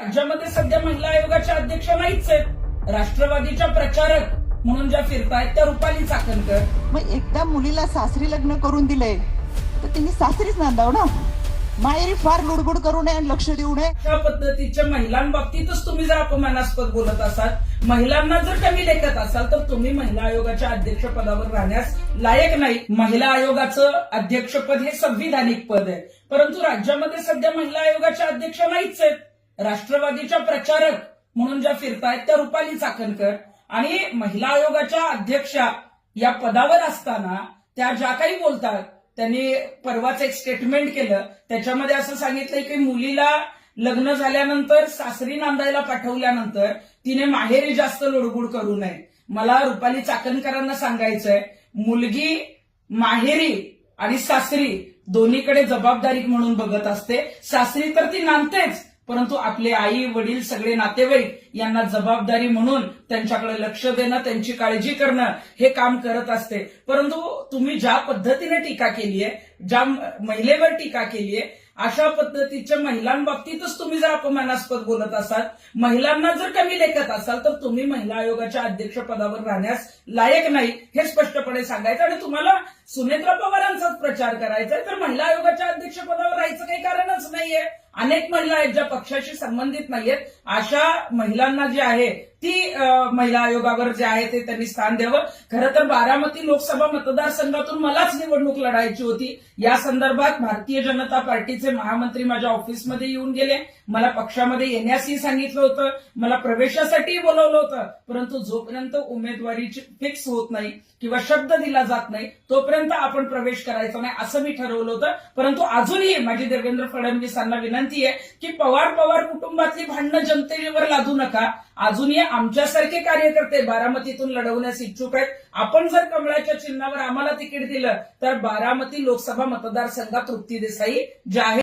राज्यामध्ये सध्या महिला आयोगाच्या अध्यक्ष नाहीच आहेत. राष्ट्रवादीच्या प्रचारक म्हणून ज्या फिरतायत त्या रुपाली चाकणकर. मग एकदा मुलीला सासरी लग्न करून दिलंय तर तिने सासरीच नांदाव ना? माहेरी फार लुडबुड करू नये आणि लक्ष देऊ नये. अशा पद्धतीच्या महिलांबाबतीतच तुम्ही जर अपमानास्पद बोलत असाल महिलांना जर कमी लेखत असाल तर तुम्ही महिला आयोगाच्या अध्यक्षपदावर राहण्यास लायक नाही. महिला आयोगाचं अध्यक्षपद हे संविधानिक पद आहे. परंतु राज्यामध्ये सध्या महिला आयोगाच्या अध्यक्ष नाहीच आहेत. राष्ट्रवादीच्या प्रचारक म्हणून ज्या फिरतायत त्या रुपाली चाकणकर आणि महिला आयोगाच्या अध्यक्षा या पदावर असताना त्या ज्या काही बोलतात त्यांनी परवाच एक स्टेटमेंट केलं. त्याच्यामध्ये असं सांगितलंय की मुलीला लग्न झाल्यानंतर सासरी नांदायला पाठवल्यानंतर तिने माहेरी जास्त लोडगुड करू नये. मला रुपाली चाकणकरांना सांगायचंय मुलगी माहेरी आणि सासरी दोन्हीकडे जबाबदारी म्हणून बघत असते. सासरी तर ती नांदतेच परंतु आपले आई वडील सगळे नातेवाईक यांना जबाबदारी म्हणून त्यांच्याकडे लक्ष देणं त्यांची काळजी करणं हे काम करत असते. परंतु तुम्ही ज्या पद्धतीने टीका केली आहे ज्या महिलेवर टीका केली आहे अशा पद्धतीच्या महिलांबाबतीतच तुम्ही जर अपमानास्पद बोलत असाल महिलांना जर कमी लेखत असाल तर तुम्ही महिला आयोगाच्या अध्यक्षपदावर राहण्यास लायक नाही हे स्पष्टपणे सांगायचं. आणि तुम्हाला सुनेत्रा पवारांचाच प्रचार करायचा आहे तर महिला आयोगाच्या अध्यक्षपदावर अनेक महिला आहेत ज्या पक्षाशी संबंधित नाहीयेत. अशा महिलांना जे आहे ती महिला आयोगावर जे आहे ते त्यांनी स्थान द्यावं. खरं तर बारामती लोकसभा मतदारसंघातून मलाच निवडणूक लढायची होती. या संदर्भात भारतीय जनता पार्टीचे महामंत्री माझ्या ऑफिसमध्ये येऊन गेले. मला पक्षामध्ये येण्यासही सांगितलं होतं. मला प्रवेशासाठीही बोलवलं होतं. परंतु जोपर्यंत उमेदवारीची फिक्स होत नाही किंवा शब्द दिला जात नाही तोपर्यंत आपण प्रवेश करायचा नाही असं मी ठरवलं होतं. परंतु अजूनही माझी देवेंद्र फडणवीसांना विनंती आहे की पवार पवार कुटुंबातली भांडणं जनतेवर लादू नका. अजूनही आमच्यासारखे कार्यकर्ते बारामतीतून लढवण्यास इच्छुक आहेत. आपण जर कमळाच्या चिन्हावर आम्हाला तिकीट दिलं तर बारामती लोकसभा मतदारसंघात तृप्ती देसाई जाहीर